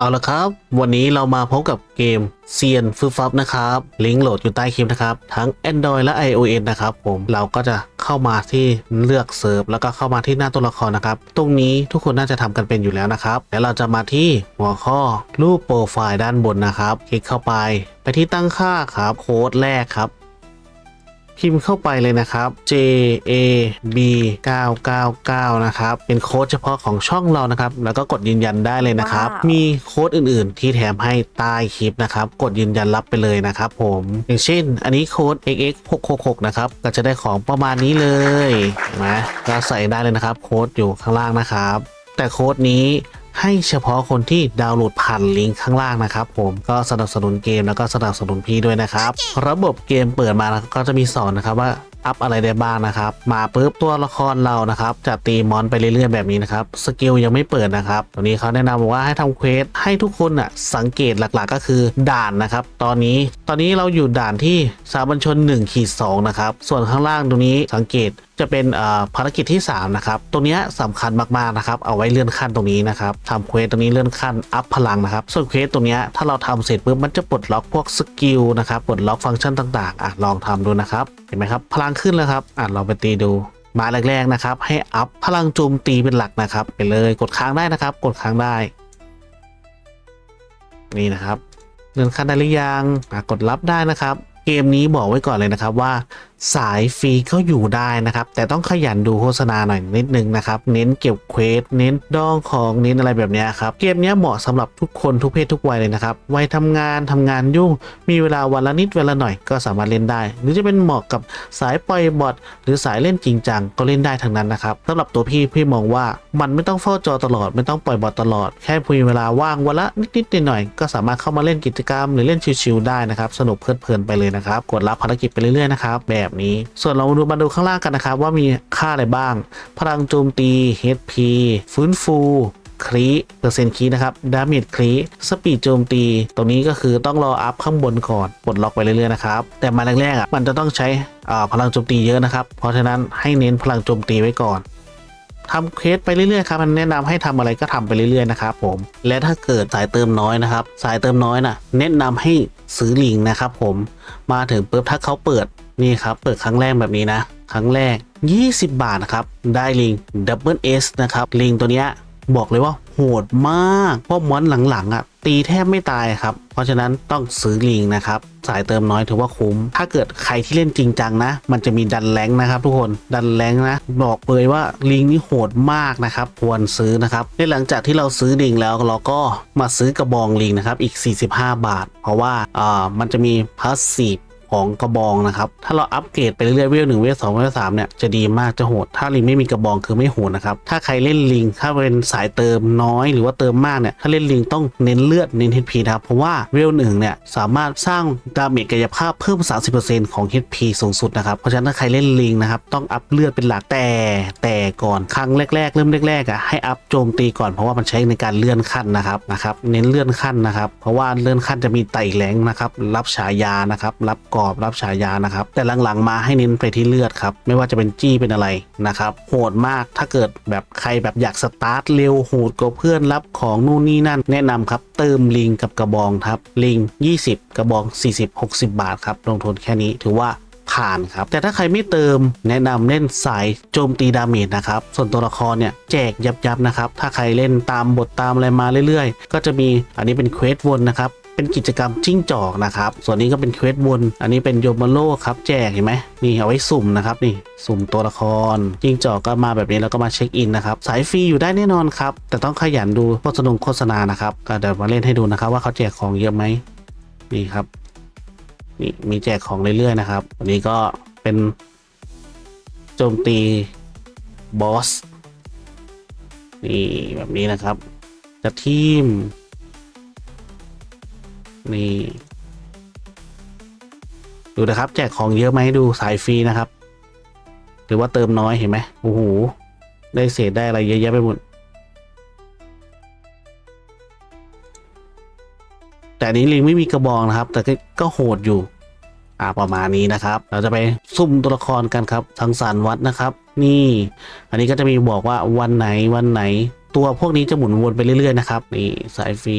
เอาละครับ วันนี้เรามาพบกับเกมเซียนฟึบฟับนะครับ ลิงก์โหลดอยู่ใต้คลิปนะครับ ทั้ง Android และ iOS นะครับผมเราก็จะเข้ามาที่เลือกเซิร์ฟแล้วก็เข้ามาที่หน้าตัวละครนะครับ ตรงนี้ทุกคนน่าจะทำกันเป็นอยู่แล้วนะครับแล้วเราจะมาที่หัวข้อรูปโปรไฟล์ด้านบนนะครับ คลิกเข้าไป ไปที่ตั้งค่าครับโค้ดแรกครับ พิมพ์เข้าไปเลยนะครับ J A B 999นะครับ เป็นโค้ดเฉพาะของช่องเรานะครับ แล้วก็กดยืนยันได้เลยนะครับ ว้าว มีโค้ดอื่นๆ ที่แถมให้ใต้คลิปนะครับ กดยืนยันรับไปเลยนะครับผม อย่างเช่น อันนี้โค้ด xx 666นะครับ ก็จะได้ของประมาณนี้เลยเห็นะก็ใส่ได้เลยนะครับ โค้ดอยู่ข้างล่างนะครับ แต่โค้ดนี้ ให้เฉพาะคนที่ดาวน์โหลดผ่านลิงก์ข้างล่างนะครับผมก็สนับสนุนเกมแล้วก็สนับสนุนพี่ด้วยนะครับ ระบบเกมเปิดมานะครับก็จะมีสอนนะครับว่าอัพอะไรได้บ้างนะครับ มาปุ๊บตัวละครเรานะครับจะตีมอนไปเรื่อยๆแบบนี้นะครับสกิลยังไม่เปิดนะครับตรงนี้เขาแนะนำบอกว่าให้ทำเควสให้ทุกคนอะสังเกตหลักๆก็คือด่านนะครับ ตอนนี้ตอนนี้เราอยู่ด่านที่สามัญชน1ขีด2นะครับส่วนข้างล่างตรงนี้สังเกต จะเป็นภารกิจที่ 3 นะครับตรงนี้ยสำคัญมากๆนะครับ เอาไว้เลื่อนขั้นตรงนี้นะครับทำเควสตรงนี้เลื่อนขั้นอัพพลังนะครับ ส่วนเควสตรงนี้ถ้าเราทำเสร็จปุ๊บมันจะปลดล็อกพวกสกิลนะครับ ปลดล็อกฟังก์ชันต่างๆอะลองทำดูนะครับ เห็นไหมครับ พลังขึ้นแล้วครับอะลองไปตีดูมาแรกๆนะครับ ให้อัพพลังโจมตีเป็นหลักนะครับ ไปเลยกดค้างได้นะครับ กดค้างได้ นี่นะครับเลื่อนขั้นได้หรือยังอะกดรับได้นะครับ เกมนี้บอกไว้ก่อนเลยนะครับว่าสายฟรีก็อยู่ได้นะครับ แต่ต้องขยันดูโฆษณาหน่อยนิดนึงนะครับ เน้นเก็บเควสเน้นดองของเน้นอะไรแบบนี้ครับ เกมนี้เหมาะสำหรับทุกคนทุกเพศทุกวัยเลยนะครับวัยทำงานทำงานยุ่ง มีเวลาวันละนิดเวลาหน่อยก็สามารถเล่นได้ หรือจะเป็นเหมาะกับสายปล่อยบอทหรือสายเล่นจริงจังก็เล่นได้ทั้งนั้นนะครับสำหรับตัวพี่พี่มองว่ามันไม่ต้องเฝ้าจอตลอด ไม่ต้องปล่อยบอทตลอดแค่มีเวลาว่างวันละนิดๆหน่อยๆก็สามารถเข้ามาเล่นกิจกรรม หรือเล่นชิวๆได้นะครับสนุกเพลิดเพลินไปเลยนะครับกดรับภารกิจไปเรื่อยๆนะครับแบบนี้ ส่วนเรามาดูมาดูข้างล่างกันนะครับ ว่ามีค่าอะไรบ้าง พลังโจมตี HP ฟื้นฟูครีเปอร์เซ็นต์ครีนะครับ ดาเมจครีสปีดโจมตี ตรงนี้ก็คือต้องรออัพข้างบนก่อนปลดล็อกไปเรื่อยๆนะครับ แต่มาแรกๆอะมันจะต้องใช้พลังโจมตีเยอะนะครับ เพราะฉะนั้นให้เน้นพลังโจมตีไว้ก่อนทำเควสไปเรื่อยๆครับมันแนะนำให้ทำอะไรก็ทำไปเรื่อยๆนะครับผม และถ้าเกิดสายเติมน้อยนะครับ สายเติมน้อยนะ่ะ แนะนำให้ซื้อลิงนะครับผม มาถึงปุ๊บถ้าเขาเปิด นี่ครับ เปิดครั้งแรกแบบนี้นะ ครั้งแรก 20 บาทนะครับ ได้ลิงดับเบิลเอสนะครับ ลิงตัวเนี้ยบอกเลยว่าโหดมากเพราะมอนหลังๆอะตีแทบไม่ตายครับ เพราะฉะนั้นต้องซื้อลิงนะครับ สายเติมน้อยถือว่าคุ้ม ถ้าเกิดใครที่เล่นจริงจังนะ มันจะมีดันแรงนะครับ ทุกคนดันแรงนะ บอกเลยว่าลิงนี่โหดมากนะครับควรซื้อนะครับในหลังจากที่เราซื้อลิงแล้วเราก็มาซื้อกระบองลิงนะครับอีก 45 บาท เพราะว่าอ่ามันจะมีพาสซีฟ ของกระบองนะครับ ถ้าเราอัปเกรดไปเรื่อยๆเวลหนึ่งเวลสองเวลสามเนี่ยจะดีมากจะโหด ถ้าลิงไม่มีกระบองคือไม่โหดนะครับ ถ้าใครเล่นลิง ถ้าเป็นสายเติมน้อยหรือว่าเติมมากเนี่ย ถ้าเล่นลิงต้องเน้นเลือดเน้น HP นะครับ เพราะว่าเวลหนึ่งเนี่ยสามารถสร้างดาเมจกายภาพเพิ่ม 30%ของ HP สูงสุดนะครับ เพราะฉะนั้นถ้าใครเล่นลิงนะครับต้องอัพเลือดเป็นหลักแต่แต่ก่อนครั้งแรก ๆ เริ่มแรกๆอะให้อัพโจมตีก่อนเพราะว่ามันใช้ในการเลื่อนขั้นนะครับนะครับ เน้นเลื่อนขั้นนะครับ เพราะว่าเลื่อนขั้นจะมีไต่แหลงนะครับ รับฉายานะครับรับกรอบรับฉายานะครับ แต่หลังๆมาให้เน้นไปที่เลือดครับ ไม่ว่าจะเป็นจี้เป็นอะไรนะครับ โหดมากถ้าเกิดแบบใครแบบอยากสตาร์ทเร็วโหดกว่าเพื่อนรับของนู่นนี่นั่น แนะนำครับ เติมลิงกับกระบองครับ ลิง 20 กระบอง 40-60 บาทครับลงทุนแค่นี้ถือว่าผ่านครับ แต่ถ้าใครไม่เติมแนะนำเล่นสายโจมตีดาเมจนะครับ ส่วนตัวละครเนี่ยแจกยับยับนะครับ ถ้าใครเล่นตามบทตามอะไรมาเรื่อยๆ ก็จะมีอันนี้เป็นเควสวนนะครับ เป็นกิจกรรมจิ้งจอกนะครับ ส่วนนี้ก็เป็นเควสวน อันนี้เป็นโยมาโลครับแจกเห็นไหมนี่เอาไว้สุ่มนะครับนี่สุ่มตัวละคร จิ้งจอกก็มาแบบนี้แล้วก็มาเช็คอินนะครับสายฟรีอยู่ได้แน่นอนครับ แต่ต้องขยันดูโฆษณาโฆษณานะครับก็เดี๋ยวมาเล่นให้ดูนะครับ ว่าเขาแจกของเยอะไหมนี่ครับนี่มีแจกของเรื่อยๆนะครับวันนี้ก็เป็นโจมตีบอสนี่แบบนี้นะครับจะทีม นี่ ดูนะครับ แจกของเยอะไหมดูสายฟรีนะครับ หรือว่าเติมน้อยเห็นไหมโอ้โห ได้เศษได้อะไรเยอะแยะไปหมด แต่นี้ลิงไม่มีกระบองนะครับ แต่ก็ก็โหดอยู่ อ่าประมาณนี้นะครับ เราจะไปซุ่มตัวละครกันครับ ทางสารวัดนะครับ นี่ อันนี้ก็จะมีบอกว่าวันไหนวันไหน ตัวพวกนี้จะหมุนวนไปเรื่อยๆนะครับ นี่สายฟรี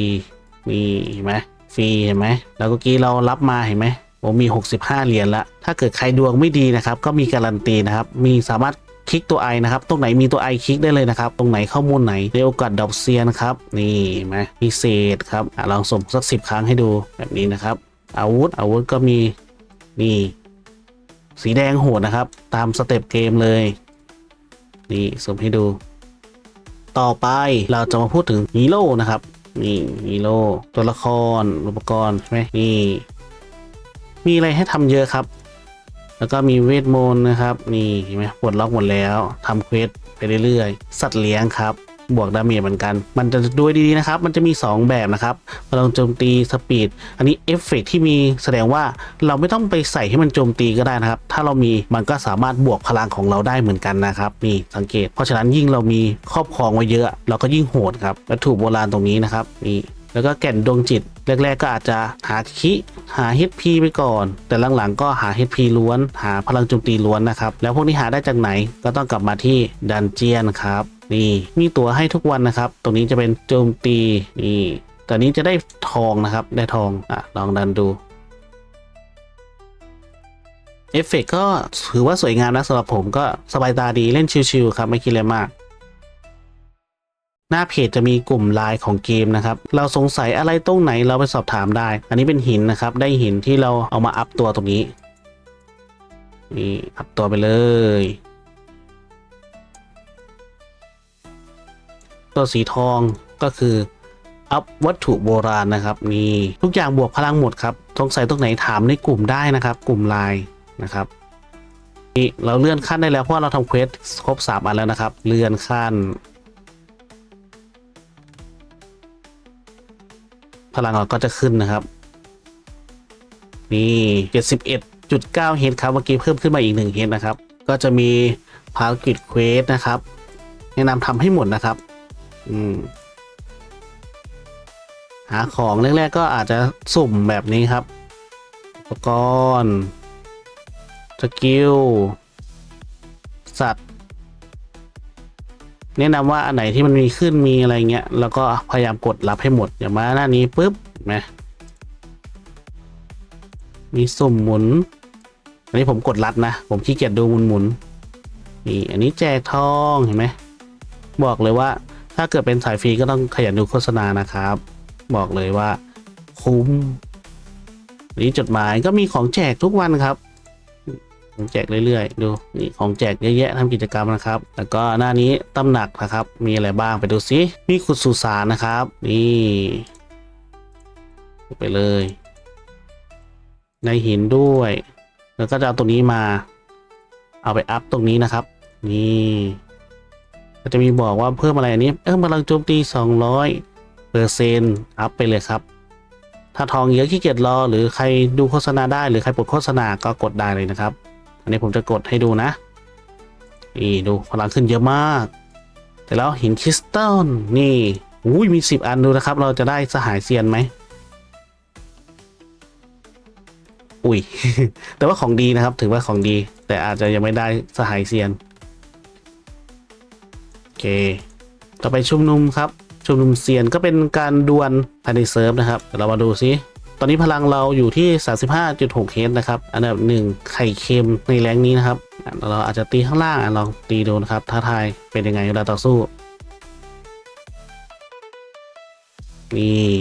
นี่เห็นไหม ฟรีเห็นไหมแล้วเมื่อกี้เรารับมาเห็นไหมผมมี 65 เหรียญละ ถ้าเกิดใครดวงไม่ดีนะครับ ก็มีการันตีนะครับ มีสามารถคลิกตัวไอนะครับ ตรงไหนมีตัวไอคลิกได้เลยนะครับ ตรงไหนข้อมูลไหนในโอกาสดอกเซียนครับ นี่ไหมพิเศษครับอลองส่งสักสิบครั้งให้ดูแบบนี้นะครับ อาวุธ อาวุธก็มี นี่ สีแดงโหดนะครับ ตามสเต็ปเกมเลย นี่ส่งให้ดู ต่อไปเราจะมาพูดถึงฮีโร่นะครับ นี่ฮีโร่ตัวละครอุปกรณ์ใช่ไหมนี่มีอะไรให้ทำเยอะครับ แล้วก็มีเวทมนต์นะครับ นี่เห็นไหมปลดล็อกหมดแล้วทำเควสไปเรื่อยๆ สัตว์เลี้ยงครับ บวกดาเมจเหมือนกัน มันจะดูดีๆนะครับ มันจะมี 2 แบบนะครับพลังโจมตีสปีด อันนี้เอฟเฟกที่มีแสดงว่าเราไม่ต้องไปใส่ให้มันโจมตีก็ได้นะครับ ถ้าเรามีมันก็สามารถบวกพลังของเราได้เหมือนกันนะครับ นี่สังเกต เพราะฉะนั้นยิ่งเรามีครอบครองไว้เยอะ เราก็ยิ่งโหดครับ วัตถุโบราณตรงนี้นะครับ นี่แล้วก็แก่นดวงจิตแรกๆ ก็อาจจะหาคิหา HP ไปก่อน แต่หลังๆ ก็หา HP ล้วน หาพลังโจมตีล้วนนะครับ แล้วพวกนี้หาได้จากไหนก็ต้องกลับมาที่ดันเจียนครับ นี่มีตัวให้ทุกวันนะครับ ตรงนี้จะเป็นโจมตีนี่แต่นี้จะได้ทองนะครับ ได้ทองอะลองดันดูเอฟเฟกต์ก็ถือว่าสวยงามนะสำหรับผมก็สบายตาดีเล่นชิวๆครับไม่คิดอะไรมาก หน้าเพจจะมีกลุ่มไลน์ของเกมนะครับ เราสงสัยอะไรตรงไหนเราไปสอบถามได้ อันนี้เป็นหินนะครับ ได้หินที่เราเอามาอัพตัวตรงนี้นี่อัพตัวไปเลย ตัวสีทองก็คืออัพวัตถุโบราณนะครับนี่ทุกอย่างบวกพลังหมดครับสงสัยตรงไหนถามในกลุ่มได้นะครับ กลุ่มไลน์นะครับนี่เราเลื่อนขั้นได้แล้วเพราะเราทำเควสครบ 3 อันแล้วนะครับ เลื่อนขั้น พลังเราก็จะขึ้นนะครับ นี่71.9เฮดครับเมื่อกี้เพิ่มขึ้นมาอีก1เฮดนะครับ ก็จะมีภารกิจเควสนะครับแนะนำทำให้หมดนะครับ อืม หาของแรกๆก็อาจจะสุ่มแบบนี้ครับ อุปกรณ์ สกิล สัตว์ แนะนำว่าอันไหนที่มันมีขึ้นมีอะไรเงี้ย แล้วก็พยายามกดรับให้หมด อย่างมาหน้านี้ปุ๊บเห็นไหมมีสุ่มหมุน อันนี้ผมกดรัดนะ ผมขี้เกียจดูหมุนหมุนนี่ อันนี้แจกทองเห็นไหม บอกเลยว่า ถ้าเกิดเป็นสายฟรีก็ต้องขยันดูโฆษณานะครับ บอกเลยว่า คุ้มนนี้จดหมายก็มีของแจกทุกวันครับ ของแจกเรื่อยๆ ดูนี่ของแจกเยอะแยะทำกิจกรรมนะครับ แล้วก็หน้านี้ตำหนักนะครับ มีอะไรบ้างไปดูซิมีขุดสุสานนะครับ นี่ไปเลย ในหินด้วย แล้วก็จะเอาตรงนี้มา เอาไปอัพตรงนี้นะครับ นี่ ก็จะมีบอกว่าเพิ่มอะไรอันนี้เออพลังโจมตี 200เปอร์เซ็นต์อัพไปเลยครับ ถ้าทองเยอะขี้เกียจรอ หรือใครดูโฆษณาได้หรือใครปลดโฆษณาก็กดได้เลยนะครับ อันนี้ผมจะกดให้ดูนะนี่ดูพลังขึ้นเยอะมาก แต่แล้วหินคริสตัลนี่อุ้ยมี 10 อันดูนะครับ เราจะได้สหายเซียนไหมอุ้ยแต่ว่าของดีนะครับถือว่าของดี แต่อาจจะยังไม่ได้สหายเซียน เค ต่อไปชุมนุมครับ ชุมนุมเซียนก็เป็นการดวลภายในเซิร์ฟนะครับ เรามาดูซิตอนนี้พลังเราอยู่ที่ 35.6 เฮดนะครับ อันดับหนึ่งไข่เค็มในแรงนี้นะครับ เราอาจจะตีข้างล่างอลองตีดูนะครับ ท้าทายเป็นยังไงเวลาต่อสู้ นี่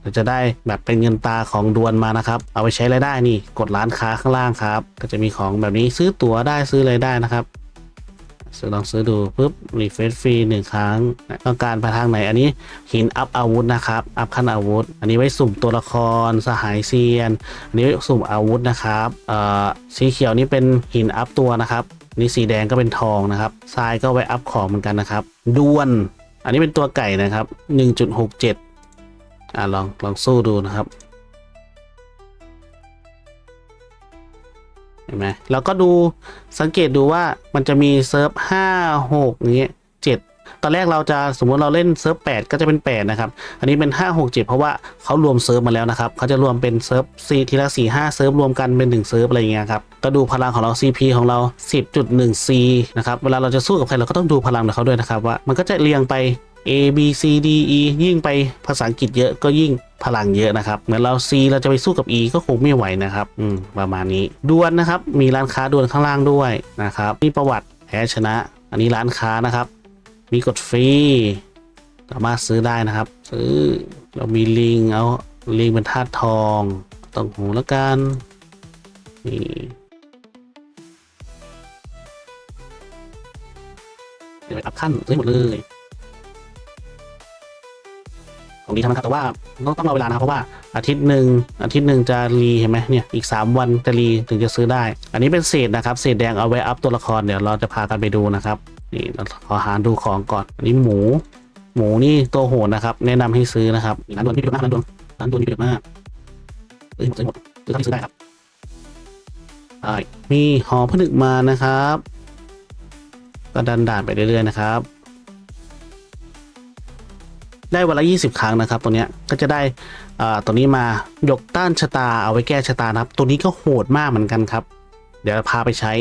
เราจะได้แบบเป็นเงินตาของดวลมานะครับ เอาไปใช้รายได้นี่ กดร้านค้าข้างล่างครับ ก็จะมีของแบบนี้ซื้อตั๋วได้ซื้ออะไรได้นะครับ ลองซื้อดูปุ๊บรีเฟรชฟรีหนึ่งครั้ง ต้องการไปทางไหนอันนี้หินอัพอาวุธนะครับอัพขั้นอาวุธ อันนี้ไว้สุ่มตัวละครสหายเซียนอันนี้ไว้สุ่มอาวุธนะครับเอ่อสีเขียวนี่เป็นหินอัพตัวนะครับนนี่สีแดงก็เป็นทองนะครับทรายก็ไว้อัพของเหมือนกันนะครับดวน อันนี้เป็นตัวไก่นะครับ 1.67อ่าลองลองสู้ดูนะครับ ห็นไหมแล้วก็ดูสังเกตดูว่ามันจะมีเซิร์ฟห้าหกอย่างเงี้ยเจ็ดตอนแรกเราจะสมมติเราเล่นเซิร์ฟ8ก็จะเป็น8นะครับ อันนี้เป็น5 6 7เพราะว่าเขารวมเซิร์ฟมาแล้วนะครับเขาจะรวมเป็นเซิร์ฟซีทีละ4 5เซิร์ฟรวมกันเป็น1เซิร์ฟอะไรเงี้ยครับก็ดูพลังของเรา CP ของเรา 10.1 C นะครับ เวลาเราจะสู้กับใครเราก็ต้องดูพลังของเขาด้วยนะครับว่ามันก็จะเรียงไป A B C D E ยิ่งไปภาษาอังกฤษเยอะก็ยิ่งพลังเยอะนะครับ เหมือนเรา C เราจะไปสู้กับ E ก็คงไม่ไหวนะครับ อืม ประมาณนี้ดวลนะครับ มีร้านค้าดวลข้างล่างด้วยนะครับ มีประวัติแพ้ชนะ อันนี้ร้านค้านะครับ มีกดฟรี สามารถซื้อได้นะครับ ซื้อ เรามีลิง เอาลิงเป็นธาตุทอง ต้องหูแล้วกัน นี่เดี๋ยวไปอัพขั้นซื้อหมดเลย ของดีทำนะครับแต่ว่าต้องต้องรอเวลานะครับเพราะว่าอาทิตย์หนึ่งอาทิตย์หนึ่งจะรีเห็นไหมเนี่ยอีก 3 วันจะรีถึงจะซื้อได้ อันนี้เป็นเศษนะครับเศษแดงเอาไว้อัพตัวละครเดี๋ยวเราจะพากันไปดูนะครับนี่เราขอหาดูของก่อนอันนี้หมู หมูนี่ตัวโหดนะครับ แนะนำให้ซื้อนะครับร้านดวนพี่เดือดมากร้านดวนร้านดวนพี่เดือดมากซื้อหมดซื้อหมดซื้อเท่าที่ซื้อได้ครับมีหอผนึกมานะครับ ก็ดันด่านไปเรื่อยๆนะครับ ได้วันละ 20 ครั้งนะครับ ตัวเนี้ยก็จะได้ตัวนี้มายกต้านชะตาเอาไว้แก้ชะตานะครับ ตัวนี้ก็โหดมากเหมือนกันครับ เดี๋ยวพาไปใช้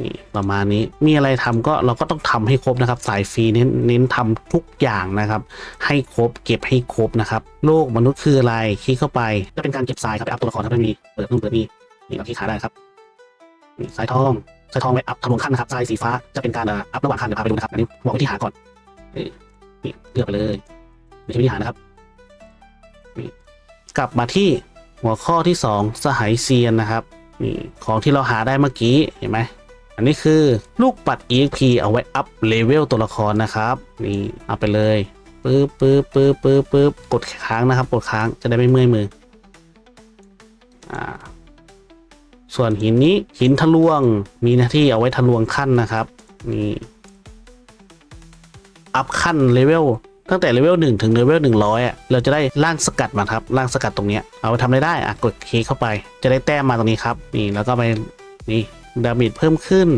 นี่ประมาณนี้มีอะไรทำก็เราก็ต้องทำให้ครบนะครับ สายฟรีเน้นเน้นทำทุกอย่างนะครับ ให้ครบเก็บให้ครบนะครับโลกมนุษย์คืออะไรคลิกเข้าไปจะเป็นการเก็บทรายครับไปอัพตัวละครถ้าไม่มีเปิดนู่นเปิดนี่นี่เราคลิกหาได้ครับนี่สายทองสายทองไว้อัพทะลวงขั้นนะครับทรายสีฟ้าจะเป็นการอัพระหว่างขั้นเดี๋ยวพาไปดูนะครับอันนี้บอกวิธีหาก่อนนี่เลือกไปเลย ไม่ใช่วิธีหารนะครับ กลับมาที่หัวข้อที่ 2 สหายเซียนนะครับนี่ของที่เราหาได้เมื่อกี้เห็นไหมอันนี้คือลูกปัด EXP เอาไว้อัพเลเวลตัวละครนะครับนี่เอาไปเลยปึ๊บปึ๊บปึ๊บปึ๊บปึ๊บกดค้างนะครับ กดค้างจะได้ไม่เมื่อยมืออ่าส่วนหินนี้หินทะลวงมีหน้าที่เอาไว้ทะลวงขั้นนะครับนี่อัพขั้นเลเวล ตั้งแต่เลเวล1ถึงเลเวล100อะเราจะได้ร่างสกัดมาครับร่างสกัดตรงเนี้ยเอาไปทำอะไรได้อะกดคลิกเข้าไป จะได้แต้มมาตรงนี้ครับนี่แล้วก็ไปนี่ดาเมจเพิ่มขึ้น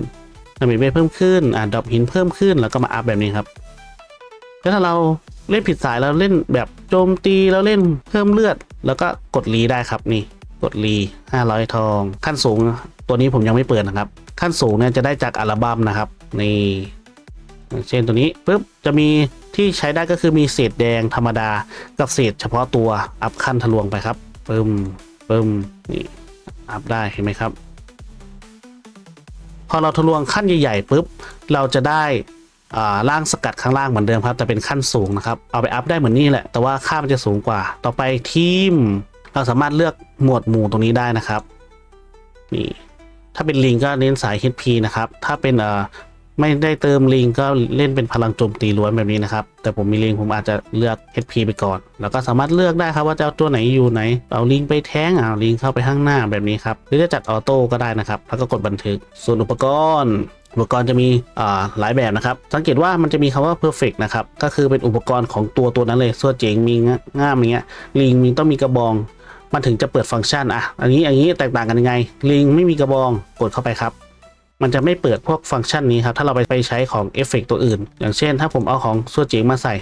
ดาเมจเพิ่มขึ้นอะดรอปหินเพิ่มขึ้นแล้วก็มาอัพแบบนี้ครับแล้วถ้าเราเล่นผิดสายเราเล่นแบบโจมตีแล้วเล่นเพิ่มเลือด แล้วก็กดรีได้ครับนี่กดรี500 ทอง ขั้นสูง ตัวนี้ผมยังไม่เปิดนะครับ ขั้นสูงเนี่ยจะได้จากอัลบั้มนะครับนี่ เช่นตัวนี้ปุ๊บจะมีที่ใช้ได้ก็คือมีเศษแดงธรรมดากับเศษเฉพาะตัวอัพขั้นทะลวงไปครับปึ้มปึ้มนี่อัพได้เห็นไหมครับ พอเราทะลวงขั้นใหญ่ๆปุ๊บเราจะได้อ่าล่างสกัดข้างล่างเหมือนเดิมครับแต่เป็นขั้นสูงนะครับเอาไปอัพได้เหมือนนี่แหละแต่ว่าค่ามันจะสูงกว่า ต่อไปทีม เราสามารถเลือกหมวดหมู่ตรงนี้ได้นะครับนี่ถ้าเป็นลิงก็เน้นสาย HP นะครับ ถ้าเป็นอ่อ ไม่ได้เติมลิงก็เล่นเป็นพลังโจมตีล้วนแบบนี้นะครับ แต่ผมมีลิงผมอาจจะเลือก HP ไปก่อน แล้วก็สามารถเลือกได้ครับว่าจะเอาตัวไหนอยู่ไหน เอาลิงไปแท้งเอาลิงเข้าไปข้างหน้าแบบนี้ครับ หรือจะจัดออโต้ก็ได้นะครับ แล้วก็กดบันทึก ส่วนอุปกรณ์อุปกรณ์จะมีอ่าหลายแบบนะครับ สังเกตว่ามันจะมีคำว่า perfect นะครับ ก็คือเป็นอุปกรณ์ของตัวตัวนั้นเลยส่วนเจ๋งมีง่ามอย่างเงี้ย ลิงมีต้องมีกระบอง มันถึงจะเปิดฟังก์ชันอะ อันนี้อันนี้แตกต่างกันยังไง ลิงไม่มีกระบอง กดเข้าไปครับ มันจะไม่เปิดพวกฟังก์ชันนี้ครับ ถ้าเราไปไปใช้ของเอฟเฟกตัวอื่น อย่างเช่น ถ้าผมเอาของส่วเจ๋งมาใส่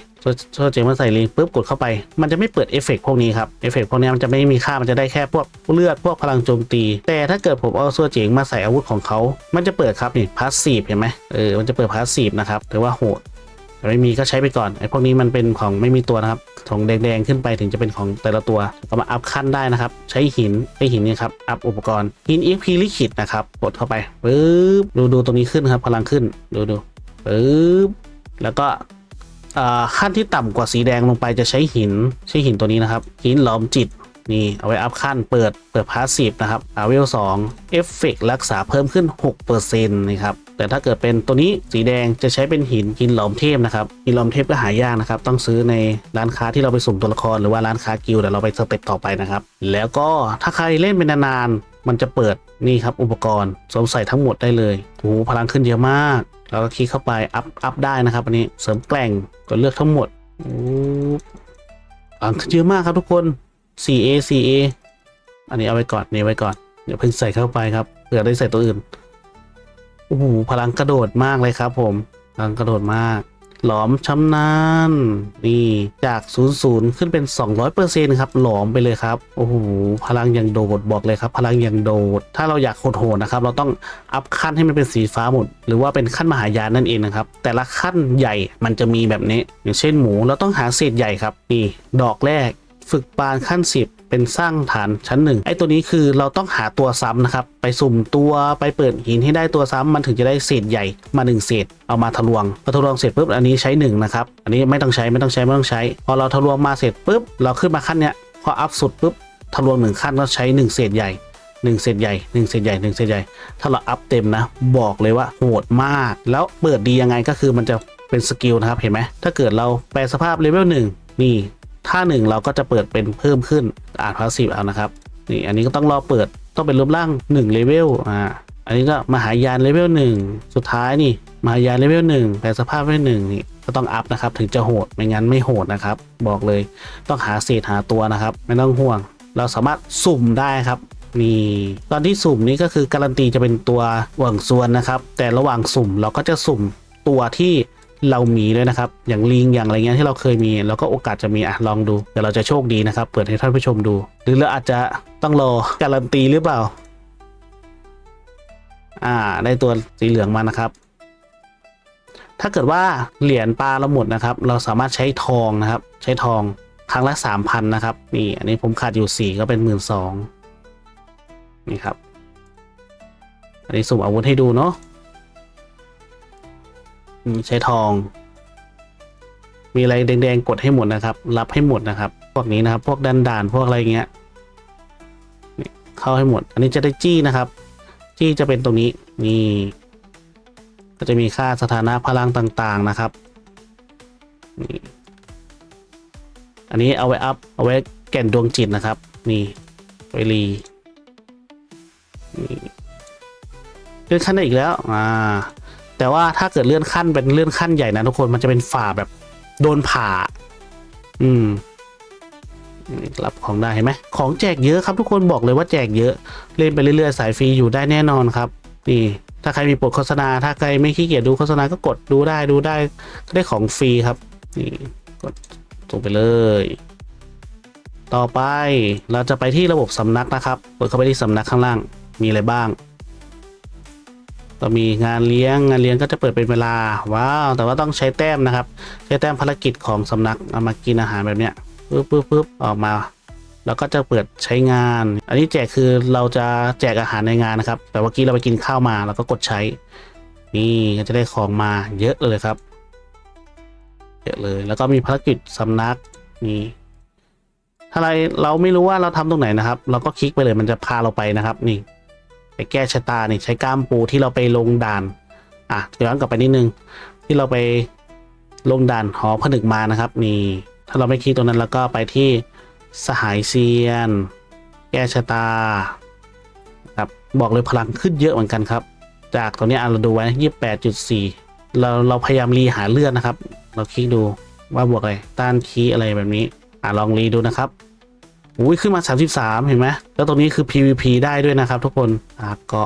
ส่วเจ๋งมาใส่ลิงปุ๊บกดเข้าไป มันจะไม่เปิดเอฟเฟกพวกนี้ครับ เอฟเฟกพวกนี้มันจะไม่มีค่า มันจะได้แค่พวกเลือด พวกพลังโจมตี แต่ถ้าเกิดผมเอาส่วเจ๋งมาใส่อาวุธของเขา มันจะเปิดครับนี่พาสซีฟเห็นไหมเออ มันจะเปิดพาสซีฟนะครับ ถือว่าโหด แต่ไม่มีก็ใช้ไปก่อนไอ้พวกนี้มันเป็นของไม่มีตัวนะครับของแดงๆขึ้นไปถึงจะเป็นของแต่ละตัวก็มาอัพขั้นได้นะครับ ใช้หินไอ้หินนี่ครับอัพอุปกรณ์หิน EXP ลิขิตนะครับกดเข้าไปปึ๊บดูดูตรงนี้ขึ้นครับพลังขึ้นดูดูปึ๊บแล้วก็อ่าขั้นที่ต่ำกว่าสีแดงลงไปจะใช้หินใช้หินตัวนี้นะครับ หินหลอมจิต นี่เอาไว้อัพขั้นเปิดเปิดพาสซีฟนะครับอาเวล2เอฟเฟกรักษาเพิ่มขึ้น 6%นะครับแต่ถ้าเกิดเป็นตัวนี้สีแดงจะใช้เป็นหินหินหลอมเทพนะครับหินหลอมเทพก็หายากนะครับ ต้องซื้อในร้านค้าที่เราไปสุ่มตัวละครหรือว่าร้านค้ากิลด์เดี๋ยวเราไปสเต็ปต่อไปนะครับ แล้วก็ถ้าใครเล่นเป็นนานๆมันจะเปิดนี่ครับอุปกรณ์สวมใส่ทั้งหมดได้เลยโอ้โหพลังขึ้นเยอะมาก แล้วก็คลิกเข้าไปอัพอัพได้นะครับอันนี้เสริมแกร่งกดเลือกทั้งหมดโอ้พลังขึ้นเยอะมากครับทุกคน 4A 4A อันนี้เอาไว้ก่อนนี่ไว้ก่อน เดี๋ยวเพิ่งใส่เข้าไปครับเผื่อได้ใส่ตัวอื่นโอ้โหพลังกระโดดมากเลยครับ ผมพลังกระโดดมาก หลอมชำนาญนี่จาก 00 ขึ้นเป็น 200%ครับ หลอมไปเลยครับโอ้โหพลังย่างโดดบอกเลยครับ พลังย่างโดด ถ้าเราอยากโหดๆนะครับ เราต้องอัพขั้นให้มันเป็นสีฟ้าหมด หรือว่าเป็นขั้นมหายานนั่นเองนะครับ แต่ละขั้นใหญ่มันจะมีแบบนี้ อย่างเช่นหมูเราต้องหาเศษใหญ่ครับนี่ดอกแรก ฝึกปานขั้น 10 เป็นสร้างฐานชั้นหนึ่งไอ้ตัวนี้คือเราต้องหาตัวซ้ำนะครับ ไปสุ่มตัวไปเปิดหินให้ได้ตัวซ้ำมันถึงจะได้เศษใหญ่มาหนึ่งเศษ เอามาทะลวงพอทะลวงเสร็จปุ๊บอันนี้ใช้หนึ่งนะครับอันนี้ไม่ต้องใช้ไม่ต้องใช้ไม่ต้องใช้ พอเราทะลวงมาเสร็จปุ๊บเราขึ้นมาขั้นเนี้ยพออัพสุดปุ๊บทะลวงหนึ่งขั้นก็ใช้หนึ่งเศษใหญ่หนึ่งเศษใหญ่หนึ่งเศษใหญ่หนึ่งเศษใหญ่ ถ้าเราอัพเต็มนะ บอกเลยว่าโหดมาก แล้วเปิดดียังไงก็คือมันจะเป็นสกิลนะครับ เห็นไหม ถ้าเกิดเราแปลสภาพเลเวลหนึ่งนี่ ถ้าหนึ่งเราก็จะเปิดเป็นเพิ่มขึ้นอ่านพาสซีฟเอานะครับนี่อันนี้ก็ต้องรอเปิดต้องเป็นรูปร่าง1เลเวลอ่าอันนี้ก็มหายานเลเวล1สุดท้ายนี่มหายานเลเวล1แปลสภาพเลเวลหนึ่งนี่ก็ต้องอัพนะครับถึงจะโหดไม่งั้นไม่โหดนะครับ บอกเลยต้องหาเศษหาตัวนะครับ ไม่ต้องห่วง เราสามารถสุ่มได้ครับนี่ตอนที่สุ่มนี้ก็คือการันตีจะเป็นตัวหวังส่วนนะครับ แต่ระหว่างสุ่มเราก็จะสุ่มตัวที่ เรามีด้วยนะครับ อย่างลิงอย่างอะไรเงี้ยที่เราเคยมีเราก็โอกาสจะมีอะลองดูเดี๋ยวเราจะโชคดีนะครับ เปิดให้ท่านผู้ชมดู หรือเราอาจจะต้องรอการันตีหรือเปล่า อ่า ได้ตัวสีเหลืองมานะครับ ถ้าเกิดว่าเหรียญปลาเราหมดนะครับ เราสามารถใช้ทองนะครับ ใช้ทองครั้งละสามพันนะครับนี่อันนี้ผมขาดอยู่สี่ก็เป็นหมื่นสองนี่ครับ อันนี้สุ่มอาวุธให้ดูเนาะ ใช้ทอง มีอะไรแดงๆกดให้หมดนะครับ รับให้หมดนะครับ พวกนี้นะครับ พวกดันด่านพวกอะไรเงี้ยเข้าให้หมด อันนี้จะได้จี้นะครับ จี้จะเป็นตรงนี้นี่ ก็จะมีค่าสถานะพลังต่างๆนะครับนี่อันนี้เอาไว้อัพเอาไว้แก่นดวงจิตนะครับ นี่ไวรีนี่เลื่อนขั้นได้อีกแล้ว อ่า แต่ว่าถ้าเกิดเลื่อนขั้นเป็นเลื่อนขั้นใหญ่นะทุกคนมันจะเป็นฝ่าแบบโดนผ่า อืมรับของได้เห็นไหมของแจกเยอะครับทุกคนบอกเลยว่าแจกเยอะ เล่นไปเรื่อยๆ สายฟรีอยู่ได้แน่นอนครับ นี่ ถ้าใครมีปลดโฆษณา ถ้าใครไม่ขี้เกียจดูโฆษณาก็กดดูได้ดูได้ก็ได้ของฟรีครับ นี่กดส่งไปเลย ต่อไปเราจะไปที่ระบบสำนักนะครับเปิดเข้าไปที่สำนักข้างล่างมีอะไรบ้าง ก็มีงานเลี้ยงงานเลี้ยงก็จะเปิดเป็นเวลาว้าวแต่ว่าต้องใช้แต้มนะครับ ใช้แต้มภารกิจของสำนักเอามากินอาหารแบบเนี้ยปึ๊บปึ๊บปึ๊บออกมา แล้วก็จะเปิดใช้งาน อันนี้แจกคือเราจะแจกอาหารในงานนะครับ แต่เมื่อกี้เราไปกินข้าวมาแล้วก็กดใช้ นี่ก็จะได้ของมาเยอะเลยครับเยอะเลยแล้วก็มีภารกิจสำนักนี่ถ้าเราเราไม่รู้ว่าเราทำตรงไหนนะครับ เราก็คลิกไปเลยมันจะพาเราไปนะครับ นี่ ไปแก้ชะตานี่ใช้ก้ามปูที่เราไปลงด่าน อะย้อนกลับไปนิดนึง ที่เราไปลงด่านหอผนึกมานะครับ นี่ ถ้าเราไม่คลิกตรงนั้นแล้วก็ไปที่สหายเซียน แก้ชะตาครับบอกเลยพลังขึ้นเยอะเหมือนกันครับ จากตรงนี้เราดูไว้ยี่สิบแปดจุดสี่เราเราพยายามรีหาเลือดนะครับ เราคลิกดูว่าบวกอะไรต้านคีอะไรแบบนี้อะลองรีดูนะครับ อุ้ยขึ้นมา 33 เห็นไหมแล้วตรงนี้คือ PVP ได้ด้วยนะครับ ทุกคนอะก็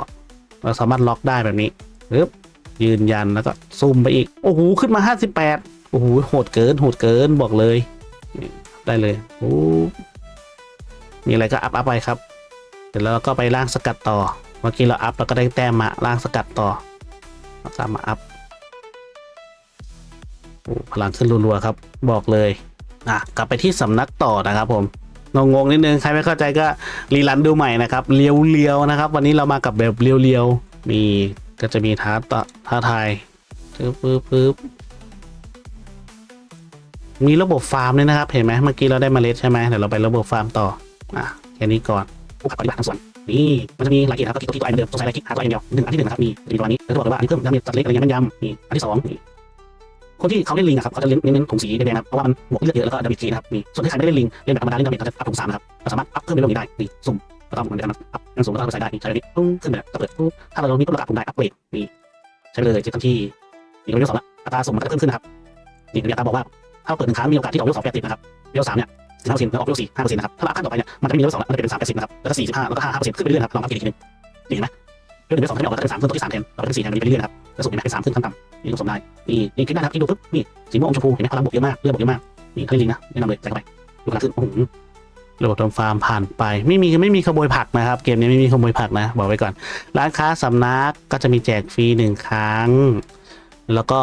เราสามารถล็อกได้แบบนี้ปึ๊บยืนยันแล้วก็ซูมไปอีก โอ้โห ขึ้นมา 58 โอ้โห โหดเกิน โหดเกิน บอกเลย ได้เลยโอ้มีอะไรก็อัพอัพไปครับ เดี๋ยวเราก็ไปล่างสกัดต่อ เมื่อกี้เราอัพแล้วก็ได้แต้มมาล่างสกัดต่อแล้วก็มาอัพโอ้พลังขึ้นรัวๆครับ บอกเลยอะกลับไปที่สำนักต่อนะครับผม งงๆนิดนึงใครไม่เข้าใจก็รีรันดูใหม่นะครับเลียวๆนะครับ วันนี้เรามากับแบบเลียวๆมีก็จะมีท้าต่อท้าทายปึ๊บปึ๊บปึ๊บมีระบบฟาร์มด้วยนะครับ เห็นไหมเมื่อกี้เราได้มเมล็ดใช่ไหมเดี๋ยวเราไประบบฟาร์มต่ออะแค่นี้ก่อนผู้ขับปฏิบัติทางส่วนนี่มันจะมีหลายเกียรติครับก็คลิกตัวที่ตัวไอเหมือนเดิมสงสัยอะไรคลิกหาตัวไองเดียวหนึ่งอันที่หนึ่งนะครับมีจะมีตัวนี้แล้วก็บอกเลยว่าอันนี้เพิ่มดาเมจสัตว์เล็กอะไรเงี้ยแม่นยำนี่อันที่สองนี่ คนที่เขาเล่นลิงอะครับเขาจะเล่นเน้นถุงสีแดงๆครับเพราะว่ามันบวกเลือดเยอะแล้วก็ดาเมจทีนะครับนี่ส่วนที่ใครไม่เล่นลิงเล่นแบบธรรมดาเล่นดาเมจเขาจะอัพถุงสามนะครับเราสามารถอัพเพิ่มเลเวลนี้ได้นี่สุ่มก็ต้องเหมือนเดิมนะอัพยังสุ่มแล้วก็ไปใส่ได้นี่ใช้แบบนี้ปึ้งขึ้นแบบเปิดปุ๊บถ้าเราลงนี้ปุ๊บเราก็อัพถุงได้อัพเกรดนี่ใช้ไปเลยเจ็ดทันทีนี่เลเวลสองละอัตราสุ่มมันก็จะเพิ่มขึ้นนะครับนี่อัตราบอกว่าถ้าเปิดหนึ่งครั้งมีโอกาสที่ออกเลเวลสองแปดสิบนะครับเลเวลสามเนี่ยสิบห้าเปอร์เซ็นต์แล้วออกเลเวลสี่ห้าเปอร์เซ็นต์นะครับถ้าเราขั้นต่อไปเนี่ยมันจะไม่มีเลเวลสองแล้วมันจะเป็นสามแปดสิบนะครับแล้วก็สี่สิบห้าแล้วก็ห้าห้าเปอร์เซ็นต์ขึ้นไปเรื่อยๆครับลองอัพอีกทีนึงนี่เห็นไหมเลเวลสองถ้าไม่ออกก็จะเป็นสามเพิ่มตัวที่สามแทนต่อไปเป็นสี่แทนไปเรื่อยๆนะครับ แล้วสุ่มเห็นไหมเป็นสามขึ้นขั้นต่ำนี่ผสมได้นี่นี่คลิปหน้ครับที่ดูปุ๊บนี่สีม่วงอมชมพูเห็นไหมพลังบวกเยอะมากเลือดบวกเยอะมากนี่ถ้ลิงนะแนะนำเลยใส่เข้าไปดูพลังขึ้นโอ้โหระบบทำฟาร์มผ่านไป ไม่มีไม่มีขโมยผักนะครับ เกมนี้ไม่มีขโมยผักนะ บอกไว้ก่อน ร้านค้าสำนักก็จะมีแจกฟรีหนึ่งครั้ง แล้วก็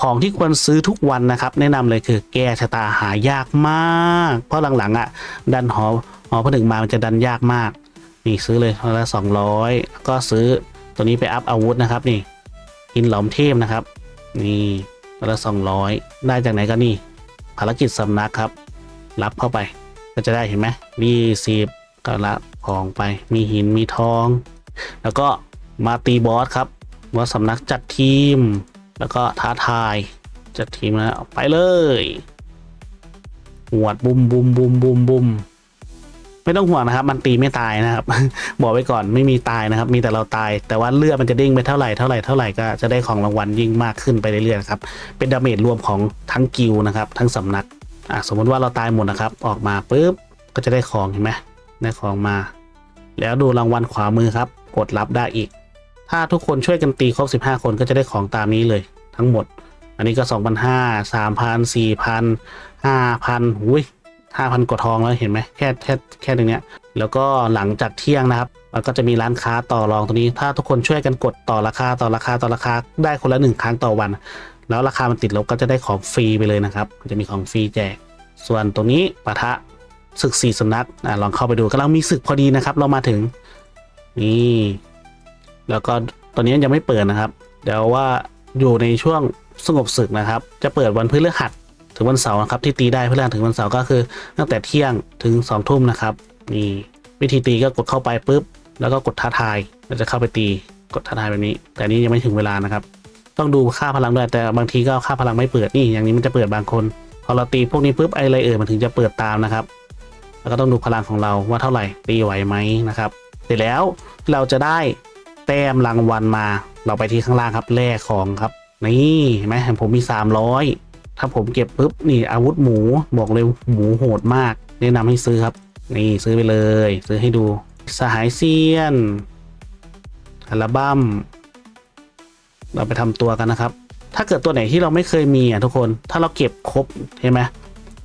ของที่ควรซื้อทุกวันนะครับ แนะนำเลยคือแก้ชะตาหายากมาก เพราะหลังๆอะ ดันหอหอผนึกมามันจะดันยากมาก นี่ซื้อเลยละสองร้อยก็ซื้อตัวนี้ไปอัพอาวุธนะครับนี่ กินหลอมเทพนะครับ นี่คนละสองร้อยได้จากไหนก็นี่ ภารกิจสำนักครับ รับเข้าไป ก็จะได้เห็นไหมมีสิบก็รับของไป มีหินมีทอง แล้วก็มาตีบอสครับว่าสำนักจัดทีม แล้วก็ท้าทายจัดทีมแล้วไปเลยหวดบุมบุมบุมบุมบุม ไม่ต้องห่วงนะครับ มันตีไม่ตายนะครับ บอกไว้ก่อนไม่มีตายนะครับ มีแต่เราตาย แต่ว่าเลือดมันจะเด้งไปเท่าไหร่เท่าไหร่เท่าไหร่ก็จะได้ของรางวัลยิ่งมากขึ้นไปเรื่อยๆครับ เป็นดาเมจรวมของทั้งกิลนะครับ ทั้งสำนักอะสมมติว่าเราตายหมดนะครับ ออกมาปุ๊บก็จะได้ของเห็นไหมได้ของมา แล้วดูรางวัลขวามือครับ กดรับได้อีก ถ้าทุกคนช่วยกันตีครบ 15 คนก็จะได้ของตามนี้เลย ทั้งหมด อันนี้ก็ 2,500 3,000 4,000 5,000หุย 5,000กว่าทองแล้วเห็นไหมแค่แค่แค่ตรงเนี้ยแล้วก็หลังจากเที่ยงนะครับมันก็จะมีร้านค้าต่อรองตรงนี้ ถ้าทุกคนช่วยกันกดต่อราคาต่อราคาต่อราคาได้คนละหนึ่งครั้งต่อวัน แล้วราคามันติดลบก็จะได้ของฟรีไปเลยนะครับจะมีของฟรีแจก ส่วนตรงนี้ปะทะศึกสี่สำนักอะลองเข้าไปดูกำลังมีศึกพอดีนะครับ เรามาถึงนี่แล้วก็ตอนนี้ยังไม่เปิดนะครับ เดี๋ยวว่าอยู่ในช่วงสงบศึกนะครับ จะเปิดวันพฤหัส ถึงวันเสาร์นะครับที่ตีได้พฤหัสถึงวันเสาร์ก็คือตั้งแต่เที่ยงถึง2องทุ่มนะครับนี่วิธีตีก็กดเข้าไปปุ๊บ แล้วก็กดท้าทายเราจะเข้าไปตีกดท้าทายแบบนี้ แต่นี้ยังไม่ถึงเวลานะครับ ต้องดูค่าพลังด้วยแต่บางทีก็ค่าพลังไม่เปิดนี่อย่างนี้มันจะเปิดบางคนพอเราตีพวกนี้ปุ๊บไออะไรเอ่ยมันถึงจะเปิดตามนะครับ แล้วก็ต้องดูพลังของเราว่าเท่าไหร่ตีไหวไหมนะครับ เสร็จแล้วเราจะได้แต้มรางวัลมา เราไปที่ข้างล่างครับแลกของครับ นี่เห็นไหมผมมี 300 ถ้าผมเก็บปุ๊บนี่อาวุธหมูบอกเลยหมูโหดมาก แนะนำให้ซื้อครับ นี่ซื้อไปเลย ซื้อให้ดูสหายเซียนอัลบั้มเราไปทำตัวกันนะครับ ถ้าเกิดตัวไหนที่เราไม่เคยมีอะทุกคนถ้าเราเก็บครบเห็นไหม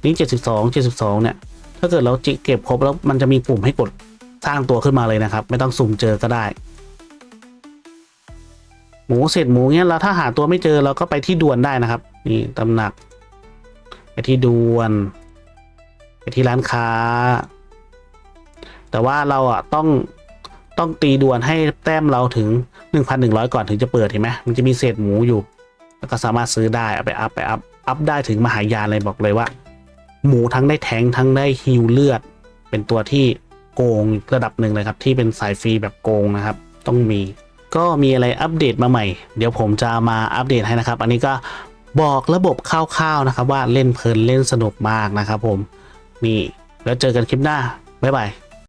นี่72 72เจ็ดสิบสองเนี่ยถ้าเกิดเราจิเก็บครบแล้วมันจะมีปุ่มให้กดสร้างตัวขึ้นมาเลยนะครับ ไม่ต้องสุ่มเจอก็ได้ หมูเสร็จหมูเนี้ยเราถ้าหาตัวไม่เจอเราก็ไปที่ดวนได้นะครับ นี่ตำหนัก ไปที่ดวน ไปที่ร้านค้า แต่ว่าเราอะต้องต้องตีดวนให้แต้มเราถึง 1,100 ก่อนถึงจะเปิดเห็นไหมมันจะมีเศษหมูอยู่ แล้วก็สามารถซื้อได้เอาไปอัพไปอัพอัพได้ถึงมหายานเลยบอกเลยว่า หมูทั้งได้แทงทั้งได้ฮิวเลือด เป็นตัวที่โกงระดับหนึ่งเลยครับ ที่เป็นสายฟรีแบบโกงนะครับ ต้องมี ก็มีอะไรอัปเดตมาใหม่ เดี๋ยวผมจะมาอัปเดตให้นะครับ อันนี้ก็ บอกระบบคร่าวๆนะครับ ว่าเล่นเพลินเล่นสนุกมากนะครับผมนี่แล้วเจอกันคลิปหน้าบ๊ายบาย